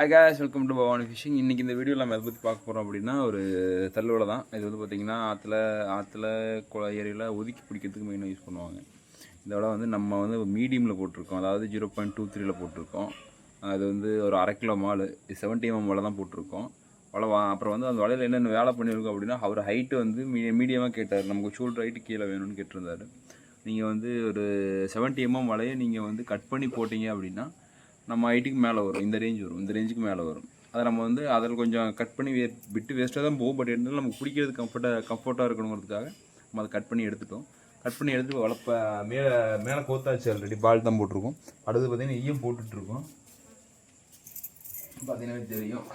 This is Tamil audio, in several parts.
Hi guys welcome to Bhavani fishing இன்றைக்கி இந்த வீடியோவில் நம்ம எதை பற்றி பார்க்க போகிறோம் அப்படின்னா ஒரு தள்ளுவலை தான். இது வந்து பார்த்திங்கன்னா ஆற்றுல ஆற்றுல குள ஏரியில் ஒதுக்கி பிடிக்கிறதுக்கு மெயினாக யூஸ் பண்ணுவாங்க. இந்த வலை வந்து நம்ம வந்து மீடியமில் போட்டிருக்கோம். அதாவது ஜீரோ பாயிண்ட் டூ த்ரீல போட்டிருக்கோம். அது வந்து ஒரு அரை கிலோ மாலு செவன்ட்டி எம்எம் வலை தான் போட்டிருக்கோம். வலை வா அப்புறம் வந்து அந்த வலையில் என்னென்ன வேலை பண்ணியிருக்கோம் அப்படின்னா அவர் ஹைட்டு வந்து மீ மீடியமாக கேட்டார். நமக்கு ஷோல்டர் ஹைட்டு கீழே வேணும்னு கேட்டிருந்தாரு. நீங்கள் வந்து ஒரு செவன்ட்டி எம்எம் mm வலையை நீங்கள் வந்து கட் பண்ணி போட்டீங்க அப்படின்னா நம்ம ஹைட்டுக்கு மேலே வரும். இந்த ரேஞ்ச் வரும். இந்த ரேஞ்சுக்கு மேலே வரும். அதை நம்ம வந்து அதில் கொஞ்சம் கட் பண்ணி வே விட்டு வேஸ்ட்டாக தான் போகும். பட் இருந்தாலும் நமக்கு பிடிக்கிறது கம்ஃபர்ட்டாக கம்ஃபர்ட்டாக இருக்கணுங்கிறதுக்காக நம்ம அதை கட் பண்ணி எடுத்துட்டோம். கட் பண்ணி எடுத்து வளர்ப்ப மேலே மேலே கோத்தாச்சு ஆல்ரெடி பால் தான் போட்டிருக்கோம். அடுத்து பார்த்தீங்கன்னா ஈயம் போட்டுட்ருக்கோம். பார்த்தீங்கன்னா தெரியும்.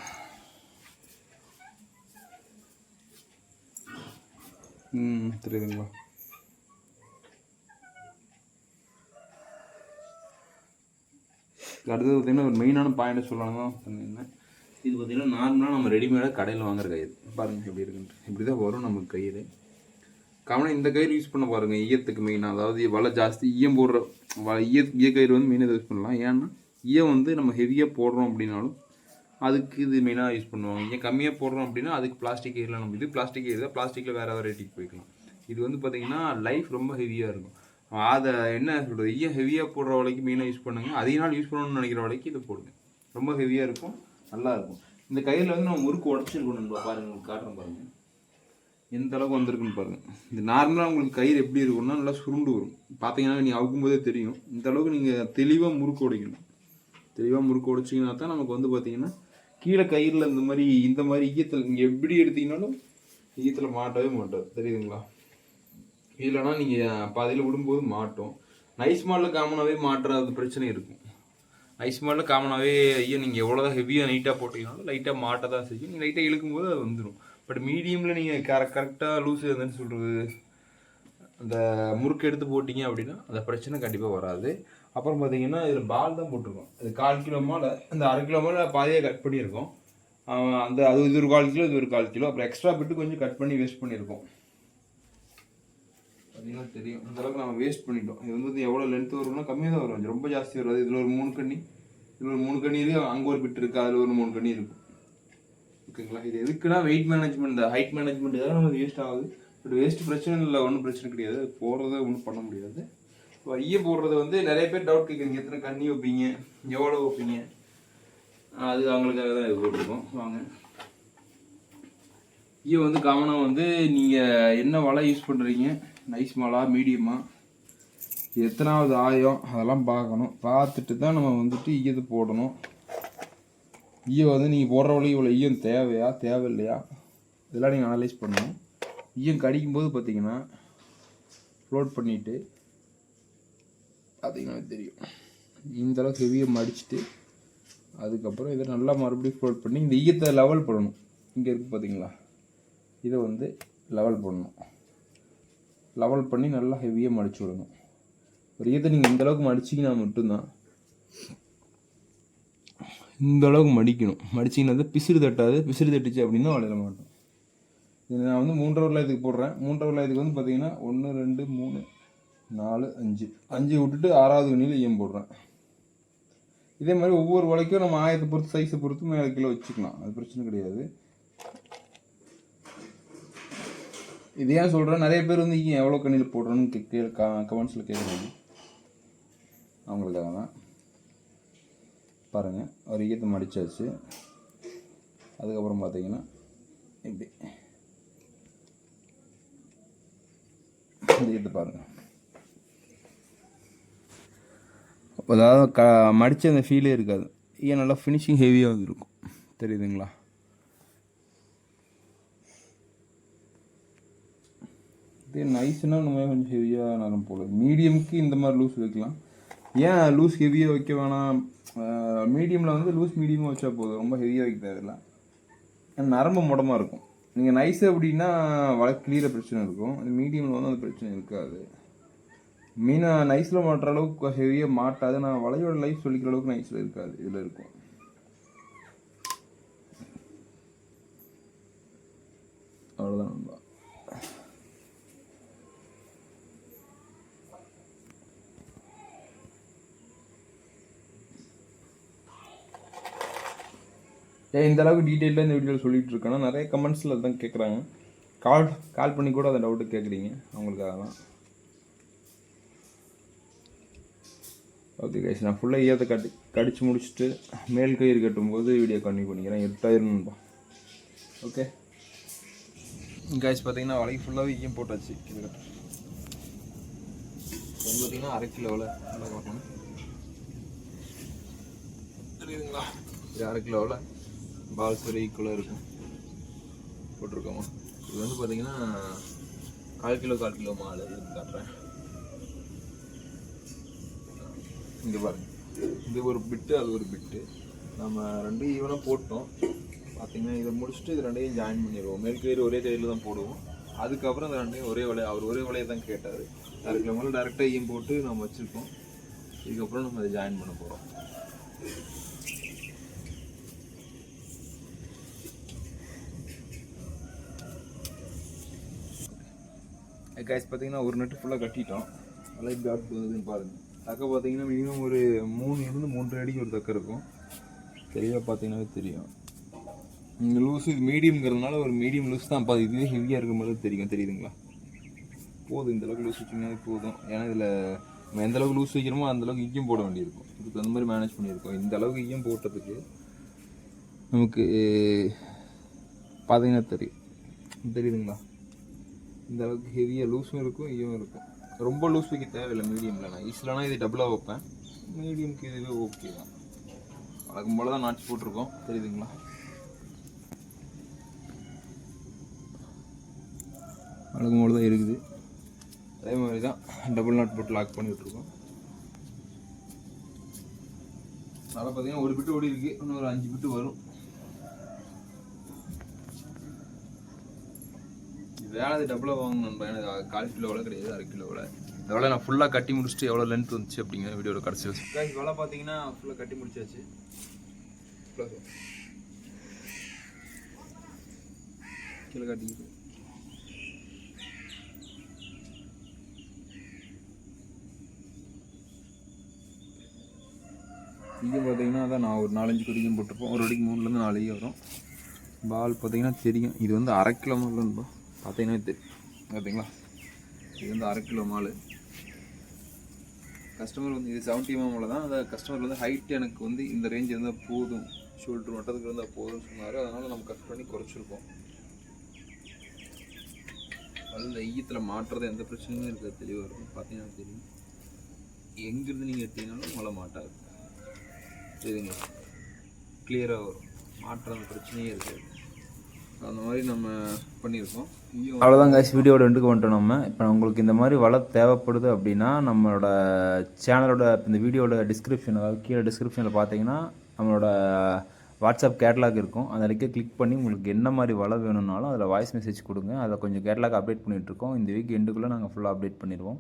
ம் தெரியுதுங்களா? அடுத்தது பார்த்தீங்கன்னா ஒரு மெயினான பாயிண்ட் சொல்லலாம் தான் பண்ணியிருந்தேன் இது பார்த்திங்கன்னா நார்மலாக நம்ம ரெடிமேடாக கடையில் வாங்குற கயிறு. பாருங்கள் எப்படி இருக்குன்ட்டு. இப்படி தான் வரும் நமக்கு கயிறு. கவனம் இந்த கயிறு யூஸ் பண்ண பாருங்கள் ஈயத்துக்கு மெயினாக அதாவது வலை ஜாஸ்தி ஈயம் போடுற வ ஈய ஈய கயிறு வந்து மெயினாக யூஸ் பண்ணலாம். ஏன்னா ஈயம் வந்து நம்ம ஹெவியாக போடுறோம் அப்படின்னாலும் அதுக்கு இது மெயினாக யூஸ் பண்ணுவாங்க. ஏன் கம்மியாக போடுறோம் அப்படின்னா அதுக்கு பிளாஸ்டிக் கயிறுலாம் நம்ம இது பிளாஸ்டிக் கயிறு தான். பிளாஸ்டிக்கில் வேறு வெரைட்டிக்கு போய்க்கலாம். இது வந்து பார்த்திங்கன்னா லைஃப் ரொம்ப ஹெவியாக இருக்கும். அதை என்ன சொல்கிறது ஈயம் ஹெவியாக போடுற வலைக்கு மெயினாக யூஸ் பண்ணுங்க. அதிக நாள் யூஸ் பண்ணணும்னு நினைக்கிற வலைக்கு இதை போடுங்க. ரொம்ப ஹெவியாக இருக்கும் நல்லா இருக்கும். இந்த கையில் வந்து நம்ம முறுக்கு உடச்சிருக்கணும் நம்ம பாருங்க உங்களுக்கு காட்டுறேன் பாருங்க. எந்த அளவுக்கு வந்திருக்குன்னு பாருங்கள் இது நார்மலாக உங்களுக்கு கயிறு எப்படி இருக்கும்னா நல்லா சுருண்டு வரும். பார்த்தீங்கன்னா நீங்கள் அவுக்கும்போதே தெரியும். இந்த அளவுக்கு நீங்கள் தெளிவாக முறுக்கு உடைக்கணும். தெளிவாக முறுக்கு உடைச்சிங்கன்னா தான் நமக்கு வந்து பார்த்தீங்கன்னா கீழே கயிறில் இந்த மாதிரி இந்த மாதிரி ஈயத்தில் நீங்கள் எப்படி எடுத்தீங்கனாலும் ஈயத்தில் மாட்டவே மாட்டாது. தெரியுதுங்களா? இல்லைனா நீங்கள் பாதியில் விடும்போது மாட்டோம். நைஸ் மாலில் காமனாகவே மாட்டுறது பிரச்சனை இருக்கும். நைஸ் மாலில் காமனாகவே ஐயோ நீங்கள் எவ்வளோ தான் ஹெவியாக நீட்டாக போட்டீங்கனாலும் லைட்டாக மாட்ட தான் செய்யும். நீங்கள் லைட்டாக இழுக்கும்போது அது வந்துடும் பட் மீடியமில் நீங்கள் கரெக்ட் கரெக்டாக லூஸ் என்னன்னு சொல்கிறது அந்த முறுக்கு எடுத்து போட்டிங்க அப்படின்னா அந்த பிரச்சனை கண்டிப்பாக வராது. அப்புறம் பார்த்தீங்கன்னா இதில் பால் தான் போட்டிருக்கோம். இது கால் கிலோ மேலே அந்த அரை கிலோ மேலே பாதியாக கட் பண்ணியிருக்கோம். அந்த அது இது ஒரு கால் கிலோ இது ஒரு கால் கிலோ. அப்புறம் எக்ஸ்ட்ரா பிட்டு கொஞ்சம் கட் பண்ணி வேஸ்ட் பண்ணியிருக்கோம். பார்த்தீங்கன்னா தெரியும். இந்த அளவுக்கு நம்ம வேஸ்ட் பண்ணிட்டோம். இது வந்து எவ்வளோ லென்த் வரும்னா கம்மியாக தான் வரும். ரொம்ப ஜாஸ்தி வராது. இதில் ஒரு மூணு கண்ணி. இதில் ஒரு மூணு கண்ணி இருக்கு. அங்கே ஒரு பிட் இருக்கு. அதில் ஒரு மூணு கண்ணி இருக்கும். ஓகேங்களா இது எதுக்குன்னா வெயிட் மேனேஜ்மெண்ட் ஹைட் மேனேஜ்மெண்ட் இதெல்லாம் நமக்கு வேஸ்ட் ஆகுது. பட் வேஸ்ட் பிரச்சனை இல்லை. ஒன்றும் பிரச்சனை கிடையாது. போடுறத ஒன்றும் பண்ண முடியாது. இப்போ ஐய போடுறது வந்து நிறைய பேர் டவுட் கேட்குறீங்க. எத்தனை கண்ணி வைப்பீங்க? எவ்வளோ வைப்பீங்க? அது அவங்களுக்காக தான் இது போட்டிருக்கோம். வாங்க. ஐயோ வந்து காமனாக வந்து நீங்கள் என்ன வலை யூஸ் பண்ணுறீங்க நைஸ் மாலா மீடியமாக எத்தனாவது ஆயம் அதெல்லாம் பார்க்கணும். பார்த்துட்டு தான் நம்ம வந்துட்டு ஈயத்தை போடணும். ஈயம் வந்து நீங்கள் போடுற வழி இவ்வளோ ஈயம் தேவையா தேவையில்லையா? இதெல்லாம் நீங்கள் அனலைஸ் பண்ணணும். ஈயம் கடிக்கும்போது பார்த்தீங்கன்னா ஃப்ளோட் பண்ணிவிட்டு பார்த்தீங்கன்னா தெரியும். இந்த அளவுக்கு ஹெவியை மடிச்சுட்டு அதுக்கப்புறம் இதை நல்லா மறுபடியும் ஃப்ளோட் பண்ணி இந்த ஈயத்தை லெவல் பண்ணணும் இங்கே இருக்குது பார்த்தீங்களா? இதை வந்து லெவல் பண்ணணும் லெவல் பண்ணி நல்லா ஹெவியாக மடிச்சு விடணும். ஒரு ஈத்தை நீங்கள் இந்தளவுக்கு மடிச்சிங்கன்னா மட்டும்தான் இந்த அளவுக்கு மடிக்கணும். மடிச்சிங்கன்னா வந்து பிசிறு தட்டாது. பிசிறு தட்டுச்சு அப்படின்னா வளைய மாட்டோம். இது நான் வந்து மூன்றரை வளையத்துக்கு போடுறேன். மூன்றரை வளையத்துக்கு வந்து பார்த்தீங்கன்னா ஒன்று ரெண்டு மூணு நாலு அஞ்சு. அஞ்சு விட்டுட்டு ஆறாவது கண்ணியில் ஈயம் போடுறேன். இதே மாதிரி ஒவ்வொரு வலைக்கும் நம்ம ஆயத்தை பொறுத்து சைஸை பொறுத்து மேலே கிலோ வச்சுக்கலாம். அது பிரச்சனை கிடையாது. இது ஏன் சொல்கிறேன் நிறைய பேர் வந்து ஏன் எவ்வளோ கண்ணில் போடுறோன்னு கே கா கமெண்ட்ஸில் கேட்குறாங்க அவங்களுக்காக தான். பாருங்கள் ஒரு ஈயத்தை மடிச்சாச்சு. அதுக்கப்புறம் பார்த்தீங்கன்னா இப்படி. இந்த ஈயத்தை பாருங்கள் அதாவது க மடித்த அந்த ஃபீலே இருக்காது. ஏன் நல்லா ஃபினிஷிங் ஹெவியாக இருக்கும் தெரியுதுங்களா? அப்படியே நைஸ்னால் நம்ம கொஞ்சம் ஹெவியாக நரம் போல மீடியமுக்கு இந்த மாதிரி லூஸ் வைக்கலாம். ஏன் லூஸ் ஹெவியாக வைக்க வேணாம்? மீடியமில் வந்து லூஸ் மீடியமாக வச்சா போதும். ரொம்ப ஹெவியாக வைக்க தேவையில்ல நரம்பு முடமாக இருக்கும். நீங்கள் நைஸ் அப்படின்னா வள கிளியர பிரச்சனை இருக்கும். அது மீடியமில் வந்து அந்த பிரச்சனை இருக்காது. மீனை நைஸில் மாட்டுற அளவுக்கு ஹெவியாக மாட்டாது. நான் வலையோட லைஃப் சொல்லிக்கிற அளவுக்கு நைஸில் இருக்காது. இதில் இருக்கும். அவ்வளோதான் நண்பா ஏன் இந்த அளவுக்கு டீட்டெயிலாக இந்த வீடியோவில் சொல்லிட்டு இருக்கேன்னா நிறைய கமெண்ட்ஸில் தான் கேட்குறாங்க கால் கால் பண்ணி கூட அந்த டவுட்டு கேட்குறீங்க அவங்களுக்கு அதெல்லாம் ஓகே கைஸ் நான் ஃபுல்லாக ஈயத்தை கட்டி கடிச்சு முடிச்சுட்டு மேல் கயிறு கட்டும்போது வீடியோ கண்டினியூ பண்ணிக்கிறேன். எட்டாயிரம்பா ஓகே கைஸ் பார்த்தீங்கன்னா வலைக்கு ஃபுல்லாகவே ஈயம் போட்டாச்சு. கிட்டத்தட்ட இது பார்த்தீங்கன்னா அரை கிலோவில் நல்லா பார்க்கணும். தெரியுதுங்களா? இது அரை கிலோவில் பால்ஸ் வரை ஈக்குவலாக இருக்கும். போட்டிருக்கோமா. இது வந்து பார்த்தீங்கன்னா கால் கிலோ கால் கிலோ மால் இது காட்டுறேன். இங்கே பாருங்க. இது ஒரு பிட்டு அது ஒரு பிட்டு நம்ம ரெண்டும் ஈவனாக போட்டோம். பார்த்தீங்கன்னா இதை முடிச்சுட்டு இது ரெண்டையும் ஜாயின் பண்ணிடுவோம். மேல் ஒரே கயிறில் தான் போடுவோம். அதுக்கப்புறம் இந்த ரெண்டையும் ஒரே வலையை அவர் ஒரே வலையை தான் கேட்டார். அதுக்கு கிலோ மேலே டேரெக்டாக ஈம் போட்டு நம்ம வச்சுருக்கோம். இதுக்கப்புறம் நம்ம அதை ஜாயின் பண்ண போகிறோம் கைஸ் பார்த்தீங்கன்னா ஒரு நெட்டு ஃபுல்லாக கட்டிட்டோம். லைட் டாட் போகுதுன்னு பாருங்கள் தக்கை பார்த்தீங்கன்னா மினிமம் ஒரு மூணு இருந்து மூன்றரை அடிக்கு ஒரு தக்கை இருக்கும். தெளிவாக பார்த்தீங்கன்னாவே தெரியும். இந்த லூஸ் இது மீடியம்ங்கிறதுனால ஒரு மீடியம் லூஸ் தான் பார்த்து இதுவே ஹெவியாக இருக்கிற மாதிரி தெரியும். தெரியுதுங்களா? போதும். இந்தளவுக்கு லூஸ் வச்சிங்கனாலே போதும். ஏன்னா இதில் நம்ம எந்த அளவுக்கு லூஸ் வைக்கிறோமோ அந்தளவுக்கு ஈயம் போட வேண்டியிருக்கும். இதுக்கு அந்த மாதிரி மேனேஜ் பண்ணியிருக்கோம். இந்த அளவுக்கு ஈயம் போட்டதுக்கு நமக்கு பார்த்தீங்கன்னா தெரியும். தெரியுதுங்களா? இந்த அளவுக்கு ஹெவியாக லூஸும் இருக்கும் ஈயம் இருக்கும். ரொம்ப லூஸ் வைக்க தேவையில்லை மீடியமில் நான் ஈஸிலானா இது டபுளாக வைப்பேன். மீடியம்க்கு இதுவே ஓகே தான். வழக்கம் போல தான் நாச்சு போட்டிருக்கோம். தெரியுதுங்களா? வழக்கம் போல தான் இருக்குது. அதே மாதிரி தான் டபுள் நாட் போட்டு லாக் பண்ணி விட்ருக்கோம் அதனால் பார்த்தீங்கன்னா ஒரு பிட்டு ஓடி இருக்குது இன்னும் ஒரு அஞ்சு பிட்டு வரும். வேலை டபுளாக வாங்கணும் எனக்கு கால் கிலோவில் கிடையாது அரை கிலோவில் இந்த வேலை நான் ஃபுல்லாக கட்டி முடிச்சுட்டு எவ்வளோ லென்த் வந்துச்சு அப்படிங்கிற வீடியோட கடைசி வச்சு வேலை பார்த்தீங்கன்னா ஃபுல்லாக கட்டி முடிச்சாச்சு. கீழே கட்டிக்கிட்டு இங்கே பார்த்தீங்கன்னா அதான் நான் ஒரு நாலஞ்சு கொடிக்கும் போட்டிருப்போம். ஒரு அடிக்கு மூணுலேருந்து நாலு வரும். பால் பார்த்தீங்கன்னா தெரியும். இது வந்து அரை கிலோ மாலுன்னு பார்த்தீங்கன்னா தெரியும் பார்த்தீங்களா? இது வந்து அரை கிலோ மால் கஸ்டமர் வந்து இது செவன்ட்டி எம்எம்ல தான். அந்த கஸ்டமர் வந்து ஹைட் எனக்கு வந்து இந்த ரேஞ்ச் இருந்தால் போதும். ஷோல்டர் மட்டத்துக்கு இருந்தால் போதும்னு சொன்னார். அதனால் நம்ம கட் பண்ணி குறைச்சிருக்கோம். அது இந்த ஈயத்தில் மாட்டுறது எந்த பிரச்சனையும் இருக்காது. தெளிவாக இருக்கும். பார்த்தீங்கன்னா தெரியும். எங்கேருந்து நீங்கள் எடுத்தீங்கனாலும் மழை மாட்டாது. சரிங்க. கிளியராக வரும். மாற்றம் பிரச்சனையே இருக்காது. அந்த மாதிரி நம்ம பண்ணியிருக்கோம். அவ்வளோதான் காய்ச்சி வீடியோட ரெண்டுக்கு வந்துட்டோம் நம்ம. இப்போ உங்களுக்கு இந்த மாதிரி வலை தேவைப்படுது அப்படின்னா நம்மளோட சேனலோட இந்த வீடியோட டிஸ்கிரிப்ஷன் அதாவது கீழே டிஸ்கிரிப்ஷனில் பார்த்தீங்கன்னா நம்மளோட வாட்ஸ்அப் கேட்லாக் இருக்கும். அந்த லிங்கை கிளிக் பண்ணி உங்களுக்கு என்ன மாதிரி வலை வேணும்னாலும் அதில் வாய்ஸ் மெசேஜ் கொடுங்க. அதில் கொஞ்சம் கேட்லாக் அப்டேட் பண்ணிகிட்ருக்கோம் இந்த வீக் எண்டுக்குள்ளே நாங்கள் ஃபுல்லாக அப்டேட் பண்ணிடுவோம்.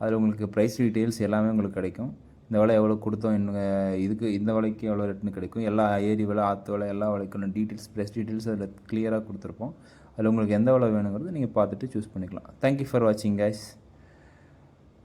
அதில் உங்களுக்கு ப்ரைஸ் டீட்டெயில்ஸ் எல்லாமே உங்களுக்கு கிடைக்கும். இந்த விலை எவ்வளோ கொடுத்தோம் என்ன இதுக்கு இந்த விலைக்கு எவ்வளோ ரேட்னு கிடைக்கும். எல்லா ஏரி விலை ஆற்று விலை எல்லா விலைக்கான டீட்டெயில்ஸ் ப்ரைஸ் டீட்டெயில்ஸ் அதில் கிளியராக கொடுத்துருப்போம். அதில் உங்களுக்கு எந்த அளவு வேணுங்கிறது நீங்கள் பார்த்துட்டு சூஸ் பண்ணிக்கலாம். தேங்க்யூ ஃபார் வாட்சிங் கைஸ்